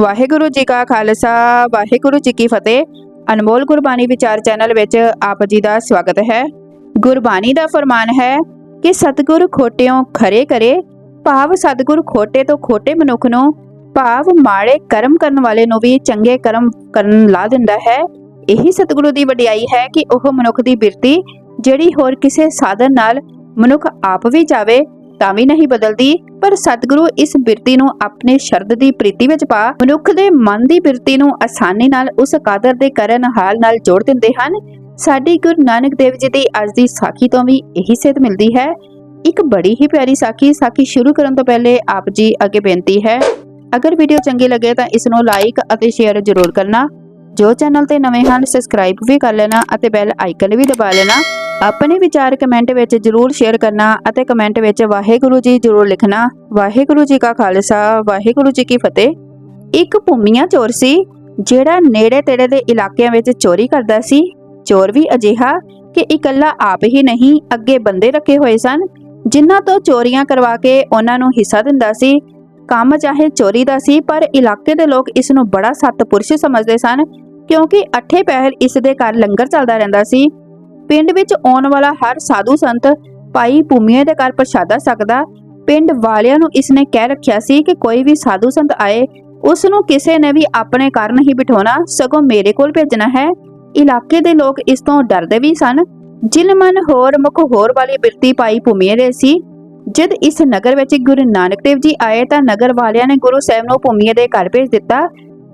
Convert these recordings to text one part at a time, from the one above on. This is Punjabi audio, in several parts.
ਵਾਹਿਗੁਰੂ ਜੀ ਕਾ ਖਾਲਸਾ, ਵਾਹਿਗੁਰੂ ਜੀ ਕੀ ਫਤਿਹ। ਅਨਮੋਲ ਗੁਰਬਾਣੀ ਵਿਚਾਰ ਚੈਨਲ ਵਿੱਚ ਆਪ ਜੀ ਦਾ ਸਵਾਗਤ ਹੈ। ਗੁਰਬਾਣੀ ਦਾ ਫਰਮਾਨ ਹੈ ਕਿ ਸਤਿਗੁਰ ਖੋਟਿਓਂ ਖਰੇ ਕਰੇ, ਭਾਵ ਸਤਿਗੁਰ ਖੋਟੇ ਤੋਂ ਖੋਟੇ ਮਨੁੱਖ ਨੂੰ, ਭਾਵ ਮਾੜੇ ਕਰਮ ਕਰਨ ਵਾਲੇ ਨੂੰ ਵੀ ਚੰਗੇ ਕਰਮ ਕਰਨ ਲਾ ਦਿੰਦਾ ਹੈ। ਇਹੀ ਸਤਿਗੁਰੂ ਦੀ ਵਡਿਆਈ ਹੈ ਕਿ ਉਹ ਮਨੁੱਖ ਦੀ ਬਿਰਤੀ, ਜਿਹੜੀ ਹੋਰ ਕਿਸੇ ਸਾਧਨ ਨਾਲ ਮਨੁੱਖ ਆਪ ਵੀ ਜਾਵੇ ਤਾਂ ਵੀ ਨਹੀਂ ਬਦਲਦੀ, ਪਰ ਸਤਿਗੁਰੂ ਇਸ ਬਿਰਤੀ ਨੂੰ ਆਪਣੇ ਸ਼ਰਦ ਦੀ ਪ੍ਰੀਤੀ ਵਿੱਚ ਪਾ, ਮਨੁੱਖ ਦੇ ਮਨ ਦੀ ਬਿਰਤੀ ਨੂੰ ਆਸਾਨੀ ਨਾਲ ਉਸ ਕਾਦਰ ਦੇ ਕਰਨ ਹਾਲ ਨਾਲ ਜੋੜ ਦਿੰਦੇ ਹਨ। ਸਾਡੀ ਗੁਰੂ ਨਾਨਕ ਦੇਵ ਜੀ ਦੀ ਅੱਜ ਦੀ ਸਾਖੀ ਤੋਂ ਵੀ ਇਹੀ ਸਿੱਧ ਮਿਲਦੀ ਹੈ। ਇੱਕ ਬੜੀ ਹੀ ਪਿਆਰੀ ਸਾਖੀ ਸਾਖੀ ਸ਼ੁਰੂ ਕਰਨ ਤੋਂ ਪਹਿਲੇ ਆਪ ਜੀ ਅੱਗੇ ਬੇਨਤੀ ਹੈ, ਅਗਰ ਵੀਡੀਓ ਚੰਗੀ ਲੱਗੇ ਤਾਂ ਇਸ ਨੂੰ ਲਾਈਕ ਅਤੇ ਸ਼ੇਅਰ ਜ਼ਰੂਰ ਕਰਨਾ। ਜੋ ਚੈਨਲ ਤੇ ਨਵੇਂ ਹਨ ਸਬਸਕ੍ਰਾਈਬ ਵੀ ਕਰ ਲੈਣਾ ਅਤੇ ਬੈਲ ਆਈਕਨ ਵੀ ਦਬਾ ਲੈਣਾ। ਆਪਣੇ ਵਿਚਾਰ ਕਮੈਂਟ ਵਿੱਚ ਜਰੂਰ ਸ਼ੇਅਰ ਕਰਨਾ ਅਤੇ ਕਮੈਂਟ ਵਿੱਚ ਵਾਹਿਗੁਰੂ ਜੀ ਜਰੂਰ ਲਿਖਣਾ। ਵਾਹਿਗੁਰੂ ਜੀ ਕਾ ਖਾਲਸਾ, ਵਾਹਿਗੁਰੂ ਜੀ ਕੀ ਫਤਿਹ। ਇੱਕ ਭੂਮੀਆ ਚੋਰ ਸੀ, ਜਿਹੜਾ ਨੇੜੇ ਤੇੜੇ ਦੇ ਇਲਾਕਿਆਂ ਵਿੱਚ ਚੋਰੀ ਕਰਦਾ ਸੀ। ਚੋਰ ਵੀ ਅਜਿਹਾ ਕਿ ਇਕੱਲਾ ਆਪ ਹੀ ਨਹੀਂ, ਅੱਗੇ ਬੰਦੇ ਰੱਖੇ ਹੋਏ ਸਨ, ਜਿਨ੍ਹਾਂ ਤੋਂ ਚੋਰੀਆਂ ਕਰਵਾ ਕੇ ਉਹਨਾਂ ਨੂੰ ਹਿੱਸਾ ਦਿੰਦਾ ਸੀ। ਕੰਮ ਚਾਹੇ ਚੋਰੀ ਦਾ ਸੀ, ਪਰ ਇਲਾਕੇ ਦੇ ਲੋਕ ਇਸ ਨੂੰ ਬੜਾ ਸਤਪੁਰਸ਼ ਸਮਝਦੇ ਸਨ, ਕਿਉਂਕਿ ਅੱਠੇ ਪਹਿਰ ਇਸ ਦੇ ਘਰ ਲੰਗਰ ਚੱਲਦਾ ਰਹਿੰਦਾ ਸੀ। ਪਿੰਡ ਵਿੱਚ ਆਉਣ ਵਾਲਾ ਹਰ ਸਾਧੂ ਸੰਤ ਭਾਈ ਭੂਮੀਏ ਦੇ ਘਰ ਪ੍ਰਸ਼ਾਦਾ ਸਕਦਾ। ਪਿੰਡ ਵਾਲਿਆਂ ਨੂੰ ਇਸਨੇ ਕਹਿ ਰੱਖਿਆ ਸੀ ਕਿ ਕੋਈ ਵੀ ਸਾਧੂ ਸੰਤ ਆਏ, ਉਸ ਨੂੰ ਕਿਸੇ ਨੇ ਵੀ ਆਪਣੇ ਘਰ ਨਹੀਂ ਬਿਠਾਉਣਾ, ਸਗੋਂ ਮੇਰੇ ਕੋਲ ਭੇਜਣਾ ਹੈ। ਇਲਾਕੇ ਦੇ ਲੋਕ ਇਸ ਤੋਂ ਡਰਦੇ ਵੀ ਸਨ। ਜਿਨ ਹੋਰ ਮੁਖ ਹੋਰ ਵਾਲੀ ਬਿਰਤੀ ਪਾਈ ਭੂਮੀਏ ਦੇ ਸੀ। ਜਦ ਇਸ ਨਗਰ ਵਿੱਚ ਗੁਰੂ ਨਾਨਕ ਦੇਵ ਜੀ ਆਏ ਤਾਂ ਨਗਰ ਵਾਲਿਆਂ ਨੇ ਗੁਰੂ ਸਾਹਿਬ ਨੂੰ ਭੂਮੀਏ ਦੇ ਘਰ ਭੇਜ ਦਿੱਤਾ।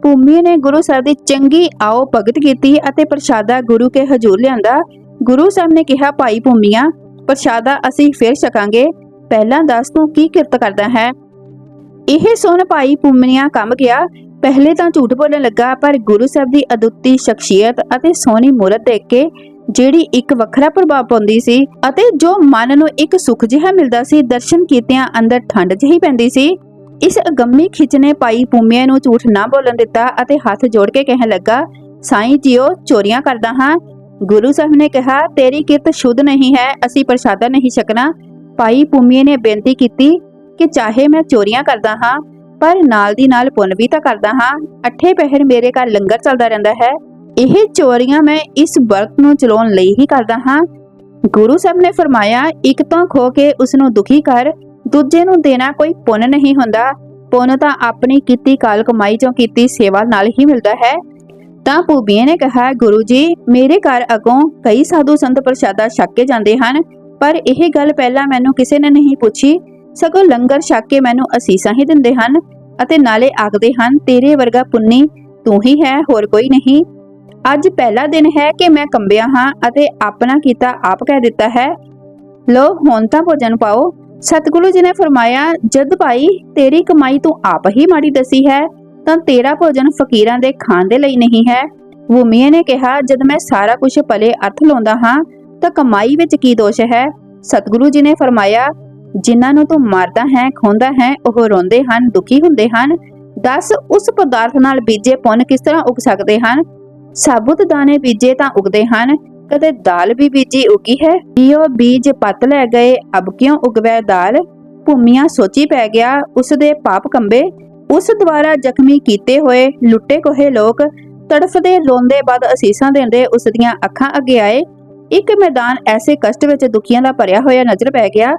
ਭੂਮੀਏ ਨੇ ਗੁਰੂ ਸਾਹਿਬ ਦੀ ਚੰਗੀ ਆਓ ਭਗਤ ਕੀਤੀ ਅਤੇ ਪ੍ਰਸ਼ਾਦਾ ਗੁਰੂ ਕੇ ਹਜ਼ੂਰ ਲਿਆਂਦਾ। ਗੁਰੂ ਸਾਹਿਬ ਨੇ ਕਿਹਾ, ਭਾਈ ਭੂਮੀਆਂ, ਪ੍ਰਸ਼ਾਦਾ ਅਸੀਂ ਫੇਰ ਛਕਾਂਗੇ। ਪਹਿਲਾਂ ਦੱਸ ਤੂੰ ਕੀ ਕਿਰਤ ਕਰਦਾ ਹੈ? ਇਹ ਸੁਣ ਭਾਈ ਭੂਮੀਆ ਕੰਮ ਗਿਆ। ਪਹਿਲੇ ਤਾਂ ਝੂਠ ਬੋਲਣ ਲੱਗਾ, ਪਰ ਗੁਰੂ ਸਾਹਿਬ ਦੀ ਅਦੁੱਤੀ ਸ਼ਖਸੀਅਤ ਅਤੇ ਸੋਹਣੀ ਮੂਰਤ ਦੇਖ ਕੇ ਜਿਹੜੀ ਇੱਕ ਵੱਖਰਾ ਪ੍ਰਭਾਵ ਪਾਉਂਦੀ ਸੀ ਅਤੇ ਜੋ ਮਨ ਨੂੰ ਇੱਕ ਸੁੱਖ ਜਿਹਾ ਮਿਲਦਾ ਸੀ, ਦਰਸ਼ਨ ਕੀਤਿਆਂ ਅੰਦਰ ਠੰਡ ਜਿਹੀ ਪੈਂਦੀ ਸੀ। ਇਸ ਅਗੰਮੀ ਖਿੱਚ ਨੇ ਭਾਈ ਭੂਮੀਆ ਨੂੰ ਝੂਠ ਨਾ ਬੋਲਣ ਦਿੱਤਾ ਅਤੇ ਹੱਥ ਜੋੜ ਕੇ ਕਹਿਣ ਲੱਗਾ, ਸਾਈਂ ਜੀਓ, ਚੋਰੀਆਂ ਕਰਦਾ ਹਾਂ। ਗੁਰੂ ਸਾਹਿਬ ਨੇ ਕਿਹਾ, ਤੇਰੀ ਕਿਰਤ ਸ਼ੁੱਧ ਨਹੀਂ ਹੈ, ਅਸੀਂ ਪ੍ਰਸ਼ਾਦਾ ਨਹੀਂ ਛਕਣਾ। ਭਾਈ ਭੂਮੀਏ ਨੇ ਬੇਨਤੀ ਕੀਤੀ ਕਿ ਚਾਹੇ ਮੈਂ ਚੋਰੀਆਂ ਕਰਦਾ ਹਾਂ, ਪਰ ਨਾਲ ਦੀ ਨਾਲ ਪੁੰਨ ਵੀ ਤਾਂ ਕਰਦਾ ਹਾਂ। ਅੱਠੇ ਪਹਿਰ ਮੇਰੇ ਘਰ ਲੰਗਰ ਚੱਲਦਾ ਰਹਿੰਦਾ ਹੈ। ਇਹ ਚੋਰੀਆਂ ਮੈਂ ਇਸ ਵਰਤ ਨੂੰ ਚਲਾਉਣ ਲਈ ਹੀ ਕਰਦਾ ਹਾਂ। ਗੁਰੂ ਸਾਹਿਬ ਨੇ ਫਰਮਾਇਆ, ਇੱਕ ਤੋਂ ਖੋ ਕੇ ਉਸ ਨੂੰ ਦੁਖੀ ਕਰ, ਦੂਜੇ ਨੂੰ ਦੇਣਾ ਕੋਈ ਪੁੰਨ ਨਹੀਂ ਹੁੰਦਾ। ਪੁੰਨ ਤਾਂ ਆਪਣੀ ਕੀਤੀ ਕਾਲ ਕਮਾਈ ਚੋਂ ਕੀਤੀ ਸੇਵਾ ਨਾਲ ਹੀ ਮਿਲਦਾ ਹੈ। ਤਾਂ ਭੂਬੀਏ ਨੇ ਕਿਹਾ, ਗੁਰੂ ਜੀ, ਮੇਰੇ ਘਰ ਅਗੋਂ ਕਈ ਸਾਧੂ ਸੰਤ ਪ੍ਰਸ਼ਾਦਾ ਛਕ ਕੇ ਜਾਂਦੇ ਹਨ, ਪਰ ਇਹ ਗੱਲ ਪਹਿਲਾਂ ਮੈਨੂੰ ਕਿਸੇ ਨੇ ਨਹੀਂ ਪੁੱਛੀ। ਸਗੋਂ ਲੰਗਰ ਛਕ ਕੇ ਮੈਨੂੰ ਅਸੀਸਾਂ ਹੀ ਦਿੰਦੇ ਹਨ ਅਤੇ ਨਾਲੇ ਆਖਦੇ ਹਨ, ਤੇਰੇ ਵਰਗਾ ਪੁੰਨੀ ਤੂੰ ਹੀ ਹੈ, ਹੋਰ ਕੋਈ ਨਹੀਂ। ਅੱਜ ਪਹਿਲਾ ਦਿਨ ਹੈ ਕਿ ਮੈਂ ਕੰਬਿਆ ਹਾਂ ਅਤੇ ਆਪਣਾ ਕੀਤਾ ਆਪ ਕਹਿ ਦਿੱਤਾ ਹੈ। ਲੋ ਹੁਣ ਤਾਂ ਭੋਜਨ ਪਾਓ। ਸਤਿਗੁਰੂ ਜੀ ਨੇ ਫਰਮਾਇਆ, ਜਦ ਭਾਈ, ਤੇਰੀ ਕਮਾਈ ਤੂੰ ਆਪ ਹੀ ਮਾੜੀ ਦਸੀ ਹੈ ਤਾਂ ਤੇਰਾ ਭੋਜਨ ਫਕੀਰਾਂ ਦੇ ਖਾਣ ਦੇ ਲਈ ਨਹੀਂ ਹੈ। ਭੂਮੀਏ ਨੇ ਕਿਹਾ, ਜਦ ਮੈਂ ਸਾਰਾ ਕੁਝ ਭਲੇ ਅਰਥ ਲਾਉਂਦਾ ਹਾਂ, ਤਾਂ ਕਮਾਈ ਵਿੱਚ ਕੀ ਦੋਸ਼ ਹੈ? ਸਤਿਗੁਰੂ ਜੀ ਨੇ ਫਰਮਾਇਆ, ਜਿਨ੍ਹਾਂ ਨੂੰ ਤੂੰ ਮਾਰਦਾ ਹੈ, ਖੋਂਦਾ ਹੈ, ਉਹ ਰੋਂਦੇ ਹਨ, ਦੁਖੀ ਹੁੰਦੇ ਹਨ। ਦੱਸ, ਉਸ ਪਦਾਰਥ ਨਾਲ ਬੀਜੇ ਪੁੰਨ ਕਿਸ ਤਰ੍ਹਾਂ ਉਗ ਸਕਦੇ ਹਨ? ਸਾਬੁਤ ਦਾਣੇ ਬੀਜੇ ਤਾਂ ਉਗਦੇ ਹਨ, ਕਦੇ ਦਾਲ ਵੀ ਬੀਜੀ ਉਗੀ ਹੈ? ਇਹੋ ਬੀਜ ਪੱਤ ਲੈ ਗਏ, ਅਬ ਕਿਉਂ ਉਗਵੇ ਦਾਲ? ਭੂਮੀਆਂ ਸੋਚੀ ਪੈ ਗਿਆ, ਉਸ ਦੇ ਪਾਪ ਕੰਬੇ। ਉਸ ਦੁਆਰਾ ਜ਼ਖਮੀ ਕੀਤੇ ਹੋਏ ਲੁੱਟੇ ਕੋਹੇ ਲੋਕ ਤੜਫਦੇ, ਰੋਂਦੇ ਬਾਦ ਅਸੀਸਾਂ ਦਿੰਦੇ ਉਸ ਦੀਆਂ ਅੱਖਾਂ ਅੱਗੇ ਆਏ। ਇੱਕ ਮੈਦਾਨ ਐਸੇ ਕਸ਼ਟ ਵਿੱਚ ਦੁਖੀਆਂ ਦਾ ਭਰਿਆ ਹੋਇਆ ਨਜ਼ਰ ਪੈ ਗਿਆ।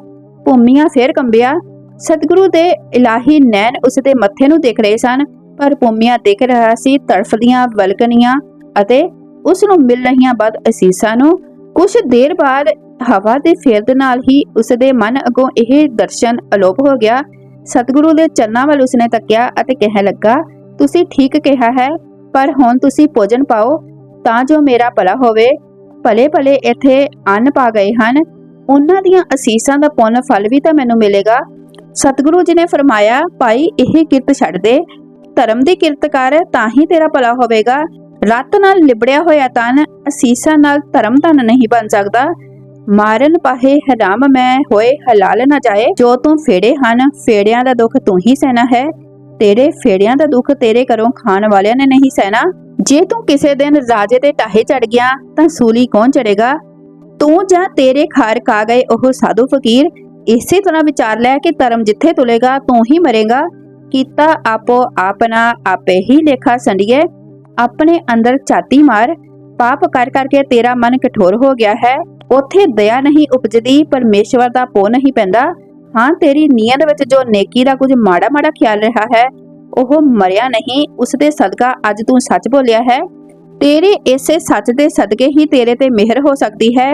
ਭੂਮੀਆਂ ਫੇਰ ਕੰਬਿਆ। ਸਤਿਗੁਰੂ ਦੇ ਇਲਾਹੀ ਨੈਣ ਉਸ ਦੇ ਮੱਥੇ ਨੂੰ ਦੇਖ ਰਹੇ ਸਨ, ਪਰ ਭੂਮੀਆਂ ਦੇਖ ਰਿਹਾ ਸੀ ਤੜਫਦੀਆਂ, ਵਲਕਣੀਆਂ ਅਤੇ ਉਸ ਨੂੰ ਮਿਲ ਰਹੀਆਂ ਬਦ ਅਸੀਸਾਂ ਨੂੰ। ਕੁਝ ਦੇਰ ਬਾਅਦ ਹਵਾ ਦੇ ਫੇਰ ਦੇ ਨਾਲ ਹੀ ਉਸ ਦੇ ਮਨ ਅਗੋਂ ਇਹ ਦਰਸ਼ਨ ਅਲੋਪ ਹੋ ਗਿਆ। ਸਤਿਗੁਰੂ ਦੇ ਚਰਨਾਂ ਵੱਲ ਉਸਨੇ ਤੱਕਿਆ ਅਤੇ ਕਹਿਣ ਲੱਗਾ, ਤੁਸੀਂ ਠੀਕ ਕਿਹਾ ਹੈ, ਪਰ ਹੁਣ ਤੁਸੀਂ ਭੋਜਨ ਪਾਓ, ਤਾਂ ਜੋ ਮੇਰਾ ਭਲਾ ਹੋਵੇ। ਭਲੇ ਭਲੇ ਇੱਥੇ ਅੰਨ ਪਾ ਗਏ ਹਨ। ਉਹਨਾਂ ਦੀਆਂ ਅਸੀਸਾਂ ਦਾ ਪੁੰਨ ਫਲ ਵੀ ਤਾਂ ਮੈਨੂੰ ਮਿਲੇਗਾ। ਸਤਿਗੁਰੂ ਜੀ ਨੇ ਫਰਮਾਇਆ, ਭਾਈ, ਇਹ ਕਿਰਤ ਛੱਡ ਦੇ। ਧਰਮ ਦੀ ਕਿਰਤ ਕਰ, ਤਾਂ ਹੀ ਤੇਰਾ ਭਲਾ ਹੋਵੇਗਾ। ਰੱਤ ਨਾਲ ਲਿਬੜਿਆ ਹੋਇਆ ਤਨ ਅਸੀਸਾਂ ਨਾਲ ਧਰਮ ਧਨ ਨਹੀਂ ਬਣ ਸਕਦਾ। ਮਾਰਨ ਪਾਹੇ ਹਰਾਮ ਮੈਂ ਹੋਏ, ਹਲਾਲ ਨਾ ਜਾਏ। ਜੋ ਤੂੰ ਫੇੜੇ ਹਨ, ਫੇੜਿਆਂ ਦਾ ਦੁੱਖ ਤੂੰ ਹੀ ਸਹਿਣਾ ਹੈ। ਤੇਰੇ ਫੇੜਿਆਂ ਦਾ ਦੁੱਖ ਤੇਰੇ ਘਰੋਂ ਖਾਣ ਵਾਲਿਆਂ ਨੇ ਨਹੀਂ ਸਹਿਣਾ। ਜੇ ਤੂੰ ਕਿਸੇ ਦਿਨ ਰਾਜੇ ਦੇ ਟਾਹੇ ਚੜ ਗਿਆ, ਤਾਂ ਸੂਲੀ ਕੌਣ ਚੜੇਗਾ ਤੂੰ ਜਾਂ ਤੇਰੇ ਖਾਰ ਕਾ ਗਏ ਉਹ ਸਾਧੂ ਫਕੀਰ? ਇਸੇ ਤਰ੍ਹਾਂ ਵਿਚਾਰ ਲੈ ਕਿ ਧਰਮ ਜਿੱਥੇ ਤੁਲੇਗਾ, ਤੂੰ ਹੀ ਮਰੇਗਾ। ਕੀਤਾ ਆਪੋ ਆਪਣਾ, ਆਪੇ ਹੀ ਲੇਖਾ ਸੰਡੀਏ। ਆਪਣੇ ਅੰਦਰ ਝਾਤੀ ਮਾਰ। ਪਾਪ ਕਰ ਕਰਕੇ ਤੇਰਾ ਮਨ ਕਠੋਰ ਹੋ ਗਿਆ ਹੈ। ਉਥੇ ਦਇਆ ਨਹੀਂ ਉਪਜਦੀ, ਪਰਮੇਸ਼ਵਰ ਦਾ ਪੋ ਨਹੀਂ ਪੈਂਦਾ। ਹਾਂ, ਤੇਰੀ ਨੀਅਤ ਵਿੱਚ ਜੋ ਨੇਕੀ ਦਾ ਕੁਝ ਮਾੜਾ ਮਾੜਾ ਖਿਆਲ ਰਿਹਾ ਹੈ, ਉਹ ਮਰਿਆ ਨਹੀਂ, ਉਸ ਦੇ ਸਦਕਾ ਅੱਜ ਤੂੰ ਸੱਚ ਬੋਲਿਆ ਹੈ। ਤੇਰੇ ਇਸੇ ਸੱਚ ਦੇ ਸਦਕੇ ਹੀ ਤੇਰੇ ਤੇ ਮਿਹਰ ਹੋ ਸਕਦੀ ਹੈ।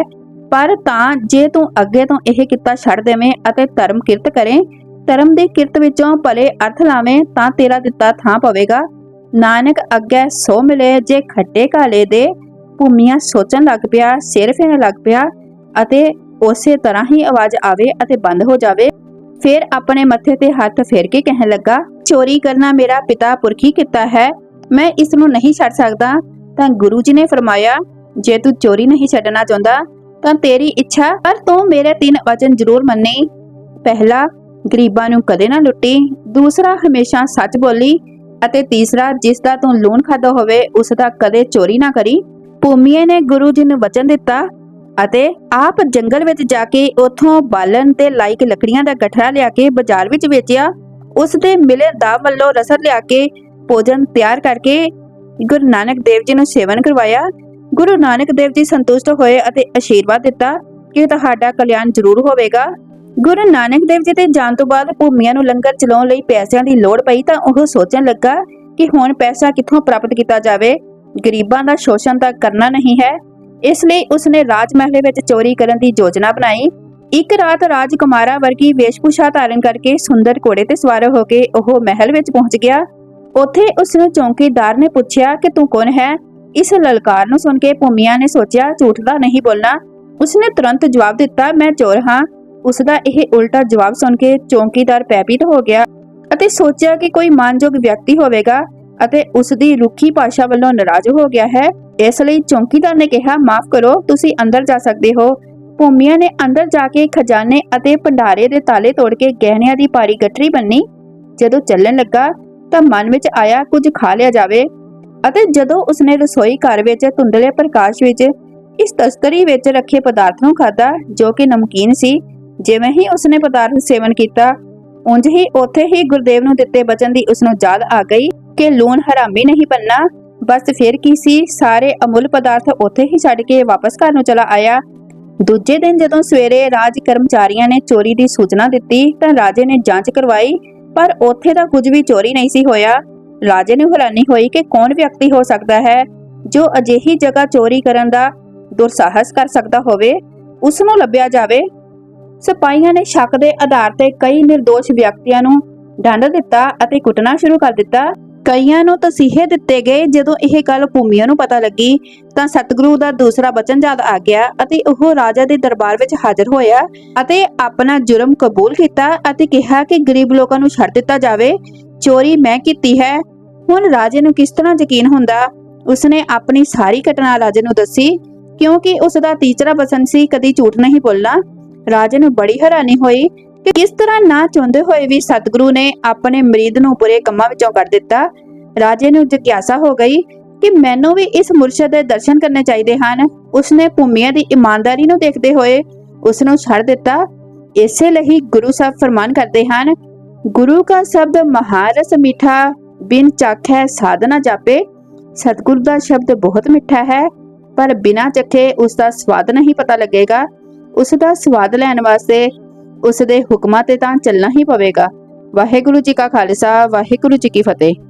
ਪਰ ਤਾਂ ਜੇ ਤੂੰ ਅੱਗੇ ਤੋਂ ਇਹ ਕਿੱਤਾ ਛੱਡ ਦੇਵੇਂ ਅਤੇ ਧਰਮ ਕਿਰਤ ਕਰੇ, ਧਰਮ ਦੀ ਕਿਰਤ ਵਿੱਚੋਂ ਭਲੇ ਅਰਥ ਲਾਵੇਂ, ਤਾਂ ਤੇਰਾ ਦਿੱਤਾ ਥਾਂ ਪਵੇਗਾ। ਨਾਨਕ ਅੱਗੇ ਸੋ ਮਿਲੇ, ਜੇ ਖੱਟੇ ਕਾਲੇ ਦੇ ਭੂਮੀਆਂ ਸੋਚਣ ਲੱਗ ਪਿਆ, ਸਿਰ ਫੇਰਨ ਲੱਗ ਪਿਆ ਅਤੇ ਉਸੇ ਤਰ੍ਹਾਂ ਹੀ ਆਵਾਜ਼ ਆਵੇ ਅਤੇ ਬੰਦ ਹੋ ਜਾਵੇ। ਫਿਰ ਆਪਣੇ ਮੱਥੇ ਤੇ ਹੱਥ ਫੇਰ ਕੇ ਕਹਿਣ ਲੱਗਾ, ਚੋਰੀ ਕਰਨਾ ਮੇਰਾ ਪਿਤਾ ਪੁਰਖੀ ਕੀਤਾ ਹੈ, ਮੈਂ ਇਸ ਨੂੰ ਨਹੀਂ ਛੱਡ ਸਕਦਾ। ਤਾਂ ਗੁਰੂ ਜੀ ਨੇ ਫਰਮਾਇਆ, ਜੇ ਤੂੰ ਚੋਰੀ ਨਹੀਂ ਛੱਡਣਾ ਚਾਹੁੰਦਾ, ਤਾਂ ਤੇਰੀ ਇੱਛਾ ਪਰ ਤੂੰ ਮੇਰੇ ਤਿੰਨ ਵਚਨ ਜ਼ਰੂਰ ਮੰਨੇ। ਪਹਿਲਾ, ਗਰੀਬਾਂ ਨੂੰ ਕਦੇ ਨਾ ਲੁੱਟੀ। ਦੂਸਰਾ, ਹਮੇਸ਼ਾ ਸੱਚ ਬੋਲੀ। ਅਤੇ ਤੀਸਰਾ ਜਿਸ ਦਾ ਤੂੰ ਲੂਣ ਖਾਦਾ ਹੋਵੇ ਉਸ ਦਾ ਕਦੇ ਚੋਰੀ ਨਾ ਕਰੀ। ਭੂਮੀਏ ਨੇ ਗੁਰੂ ਜੀ ਨੂੰ ਵਚਨ ਦਿੱਤਾ ਅਤੇ ਆਪ ਜੰਗਲ ਵਿੱਚ ਜਾ ਕੇ ਉਥੋਂ ਬਾਲਣ ਤੇ ਲਾਇਕ ਲੱਕੜੀਆਂ ਦਾ ਗਠਰਾ ਲਿਆ ਕੇ ਬਾਜ਼ਾਰ ਵਿੱਚ ਵੇਚਿਆ। ਉਸ ਦੇ ਮਿਲੇ ਦਾ ਵੱਲੋਂ ਰਸਦ ਲਿਆ ਕੇ ਭੋਜਨ ਤਿਆਰ ਕਰਕੇ ਗੁਰੂ ਨਾਨਕ ਦੇਵ ਜੀ ਨੂੰ ਸੇਵਨ ਕਰਵਾਇਆ। ਗੁਰੂ ਨਾਨਕ ਦੇਵ ਜੀ ਸੰਤੁਸ਼ਟ ਹੋਏ ਅਤੇ ਅਸ਼ੀਰਵਾਦ ਦਿੱਤਾ ਕਿ ਤੁਹਾਡਾ ਕਲਿਆਣ ਜ਼ਰੂਰ ਹੋਵੇਗਾ। ਗੁਰੂ ਨਾਨਕ ਦੇਵ ਜੀ ਦੇ ਜਾਣ ਤੋਂ ਬਾਅਦ ਭੂਮੀਆਂ ਨੂੰ ਲੰਗਰ ਚਲਾਉਣ ਲਈ ਪੈਸਿਆਂ ਦੀ ਲੋੜ ਪਈ ਤਾਂ ਉਹ ਸੋਚਣ ਲੱਗਾ ਕਿ ਹੁਣ ਪੈਸਾ ਕਿੱਥੋਂ ਪ੍ਰਾਪਤ ਕੀਤਾ ਜਾਵੇ। ਗਰੀਬਾਂ ਦਾ ਸ਼ੋਸ਼ਣ ਤਾਂ ਕਰਨਾ ਨਹੀਂ ਹੈ। ਇਸ ਲਈ ਉਸਨੇ ਰਾਜ ਮਹਿਲ ਵਿੱਚ ਚੋਰੀ ਕਰਨ ਦੀ ਯੋਜਨਾ ਬਣਾਈ। ਇੱਕ ਰਾਤ ਰਾਜਕੁਮਾਰਾ ਵਰਗੀ ਵੇਸ਼ਭੂਸ਼ਾ ਧਾਰਨ ਕਰਕੇ ਸੁੰਦਰ ਘੋੜੇ ਤੇ ਸਵਾਰ ਹੋ ਕੇ ਉਹ ਮਹਿਲ ਵਿੱਚ ਪਹੁੰਚ ਗਿਆ। ਉੱਥੇ ਉਸ ਨੂੰ ਚੌਂਕੀਦਾਰ ਨੇ ਪੁੱਛਿਆ ਕਿ ਤੂੰ ਕੌਣ ਹੈ? ਇਸ ਲਲਕਾਰ ਨੂੰ ਸੁਣ ਕੇ ਭੂਮੀਆਂ ਨੇ ਸੋਚਿਆ, ਝੂਠ ਦਾ ਨਹੀਂ ਬੋਲਣਾ। ਉਸਨੇ ਤੁਰੰਤ ਜਵਾਬ ਦਿੱਤਾ, ਮੈਂ ਚੋਰ ਹਾਂ। ਉਸ ਦਾ ਇਹ ਉਲਟਾ ਜਵਾਬ ਸੁਣ ਕੇ ਚੌਂਕੀਦਾਰ ਪੈਪੀਤ ਹੋ ਗਿਆ ਅਤੇ ਸੋਚਿਆ ਕਿ ਕੋਈ ਮਾਨਯੋਗ ਵਿਅਕਤੀ ਹੋਵੇਗਾ। ਅਤੇ ਉਸ ਦੀ ਰੁੱਖੀ ਭਾਸ਼ਾ ਵੱਲੋਂ ਨਾਰਾਜ਼ ਹੋ ਗਿਆ ਹੈ। ਇਸ ਲਈ ਚੌਂਕੀਦਾਰ ਨੇ ਕਿਹਾ, ਮਾਫ ਕਰੋ, ਤੁਸੀਂ ਅੰਦਰ ਜਾ ਸਕਦੇ ਹੋ। ਭੂਮੀਆਂ ਨੇ ਅੰਦਰ ਜਾ ਕੇ ਖਜ਼ਾਨੇ ਅਤੇ ਭੰਡਾਰੇ ਦੇ ਤਾਲੇ ਤੋੜ ਕੇ ਗਹਿਣਿਆਂ ਦੀ ਭਾਰੀ ਗੱਠਰੀ ਬੰਨੀ। ਜਦੋਂ ਚੱਲਣ ਲੱਗਾ, ਤਾਂ ਮਨ ਵਿੱਚ ਆਇਆ, ਕੁਝ ਖਾ ਲਿਆ ਜਾਵੇ। ਅਤੇ ਜਦੋਂ ਉਸਨੇ ਰਸੋਈ ਘਰ ਵਿੱਚ ਧੁੰਦਲੇ ਪ੍ਰਕਾਸ਼ ਵਿੱਚ ਇਸ ਤਸਤਰੀ ਵਿੱਚ ਰੱਖੇ ਪਦਾਰਥ ਨੂੰ ਖਾਧਾ, ਜੋ ਕਿ ਨਮਕੀਨ ਸੀ, ਜਿਵੇਂ ਹੀ ਉਸਨੇ ਪਦਾਰਥ ਸੇਵਨ ਕੀਤਾ ਉਂਝ ਹੀ ਉੱਥੇ ਹੀ ਗੁਰਦੇਵ ਨੂੰ ਦਿੱਤੇ ਬਚਨ ਦੀ ਉਸਨੂੰ ਯਾਦ ਆ ਗਈ ਕਿ ਲੂਣ ਹਰਾਮੀ ਨਹੀਂ ਬੰਨਾ ਬਸ ਫਿਰ ਕੀ ਸੀ? ਸਾਰੇ ਅਮੁੱਲ ਪਦਾਰਥ ਉੱਥੇ ਹੀ ਛੱਡ ਕੇ ਵਾਪਸ ਘਰ ਨੂੰ ਚਲਾ ਆਇਆ। ਦੂਜੇ ਦਿਨ ਜਦੋਂ ਸਵੇਰੇ ਰਾਜ ਕਰਮਚਾਰੀਆਂ ਨੇ ਚੋਰੀ ਦੀ ਸੂਚਨਾ ਦਿੱਤੀ ਤਾਂ ਰਾਜੇ ਨੇ ਜਾਂਚ ਕਰਵਾਈ, ਪਰ ਉੱਥੇ ਤਾਂ ਕੁਝ ਵੀ ਚੋਰੀ ਨਹੀਂ ਸੀ ਹੋਇਆ। ਰਾਜੇ ਨੂੰ ਹੈਰਾਨੀ ਹੋਈ ਕਿ ਕੌਣ ਵਿਅਕਤੀ ਹੋ ਸਕਦਾ ਹੈ ਜੋ ਅਜਿਹੀ ਜਗ੍ਹਾ ਚੋਰੀ ਕਰਨ ਦਾ ਦੁਰਸਾਹਸ ਕਰ ਸਕਦਾ ਹੋਵੇ। ਉਸ ਨੂੰ ਲੱਭਿਆ ਜਾਵੇ ਸਿਪਾਹੀਆਂ ਨੇ ਸ਼ੱਕ ਦੇ ਆਧਾਰ ਤੇ ਕਈ નિર્ਦੋਸ਼ ਵਿਅਕਤੀਆਂ ਨੂੰ ਡੰਡ ਦਿੱਤਾ ਅਤੇ ਕੁੱਟਣਾ ਸ਼ੁਰੂ ਕਰ ਦਿੱਤਾ। ਕਈਆਂ ਨੂੰ ਤਸੀਹੇ ਦਿੱਤੇ ਗਏ। ਜਦੋਂ ਇਹ ਗੱਲ ਭੂਮੀਆਂ ਨੂੰ ਪਤਾ ਲੱਗੀ, ਤਾਂ ਸਤਿਗੁਰੂ ਦਾ ਦੂਸਰਾ ਬਚਨ ਯਾਦ ਆ ਗਿਆ ਅਤੇ ਉਹ ਰਾਜਾ ਦੇ ਦਰਬਾਰ ਵਿੱਚ ਹਾਜ਼ਰ ਹੋਇਆ ਅਤੇ ਆਪਣਾ ਜੁਰਮ ਕਬੂਲ ਕੀਤਾ ਅਤੇ ਕਿਹਾ ਕਿ ਗਰੀਬ ਲੋਕਾਂ ਨੂੰ ਛੱਡ ਦਿੱਤਾ ਜਾਵੇ। ਚੋਰੀ ਮੈਂ ਕੀਤੀ ਹੈ। ਹੁਣ ਰਾਜੇ ਨੂੰ ਕਿਸ ਤਰ੍ਹਾਂ ਯਕੀਨ ਹੁੰਦਾ? ਉਸਨੇ ਆਪਣੀ ਸਾਰੀ ਘਟਨਾ ਰਾਜੇ ਨੂੰ ਦੱਸੀ, ਕਿਉਂਕਿ ਉਸ ਦਾ ਤੀਸਰਾ ਬਚਨ ਸੀ, ਕਦੀ ਝੂਠ ਨਹੀਂ ਬੋਲਣਾ। ਰਾਜੇ ਨੂੰ ਬੜੀ ਹੈਰਾਨੀ ਹੋਈ ਕਿ ਕਿਸ ਤਰ੍ਹਾਂ ਨਾ ਚਾਹੁੰਦੇ ਹੋਏ ਵੀ ਸਤਿਗੁਰੂ ਨੇ ਆਪਣੇ ਮਰੀਦ ਨੂੰ ਬੁਰੇ ਕੰਮਾਂ ਵਿੱਚੋਂ ਕੱਢ ਦਿੱਤਾ। ਰਾਜੇ ਨੂੰ ਜਿਗਿਆਸਾ ਹੋ ਗਈ ਕਿ ਮੈਨੂੰ ਵੀ ਇਸ ਮੁਰਸ਼ਦ ਦੇ ਦਰਸ਼ਨ ਕਰਨੇ ਚਾਹੀਦੇ ਹਨ। ਉਸਨੇ ਭੂਮੀਆਂ ਦੀ ਇਮਾਨਦਾਰੀ ਨੂੰ ਦੇਖਦੇ ਹੋਏ ਉਸ ਨੂੰ ਛੱਡ ਦਿੱਤਾ। ਇਸੇ ਲਈ ਗੁਰੂ ਸਾਹਿਬ ਫਰਮਾਨ ਕਰਦੇ ਹਨ, ਗੁਰੂ ਕਾ ਸ਼ਬਦ ਮਹਾਰਸ ਮਿੱਠਾ, ਬਿਨ ਚਾਖੈ ਸਾਧਨਾ ਜਾਪੇ। ਸਤਗੁਰ ਦਾ ਸ਼ਬਦ ਬਹੁਤ ਮਿੱਠਾ ਹੈ, ਪਰ ਬਿਨਾ ਚੱਖੇ ਉਸ ਦਾ ਸਵਾਦ ਨਹੀਂ ਪਤਾ ਲੱਗੇਗਾ। ਉਸ ਦਾ ਸਵਾਦ ਲੈਣ ਵਾਸਤੇ ਉਸ ਦੇ ਹੁਕਮਾਂ ਤੇ ਤਾਂ ਚੱਲਣਾ ਹੀ ਪਵੇਗਾ। ਵਾਹਿਗੁਰੂ ਜੀ ਕਾ ਖਾਲਸਾ, ਵਾਹਿਗੁਰੂ ਜੀ ਕੀ ਫਤਿਹ।